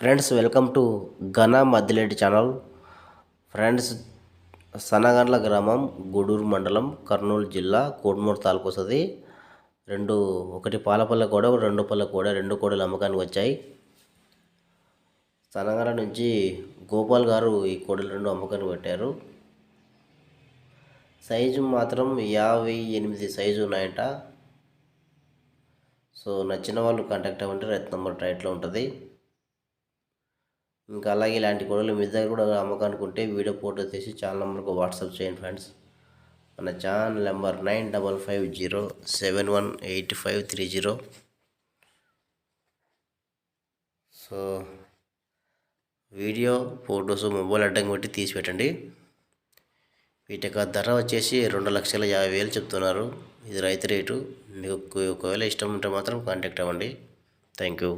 Friends welcome to ఘన Maddileti channel. Friends Sanagandla గ్రామం గూడూరు మండలం కర్నూలు జిల్లా కోడుమూరు తాలూకు వస్తుంది. రెండు ఒకటి పాలపల్ల కూడా రెండు పల్ల కూడా రెండు కోడలు అమ్మకానికి వచ్చాయి. సనగండ్ల నుంచి గోపాల్ గారు ఈ కోడలు రెండు అమ్మకానికి పెట్టారు. సైజు మాత్రం యాభై ఎనిమిది సైజు ఉన్నాయంట. సో నచ్చిన వాళ్ళు కాంటాక్ట్ అవ్వండి రైతు నెంబర్ రైట్లో ఉంటుంది. ఇంకా అలాగే ఇలాంటి గొడవలు మీ దగ్గర కూడా అమ్మకానికి ఉంటే వీడియో ఫోటో తీసి ఛానల్ నెంబర్కి వాట్సాప్ చేయండి ఫ్రెండ్స్. మన channel number nine double five zero seven one eight five three zero. So video photos mobile అడ్డం పెట్టి తీసి పెట్టండి. వీటి యొక్క ధర వచ్చేసి రెండు లక్షల యాభై వేలు చెప్తున్నారు. ఇది రైతు రేటు. మీకు ఒకవేళ ఇష్టం ఉంటే మాత్రం కాంటాక్ట్ అవ్వండి. Thank you.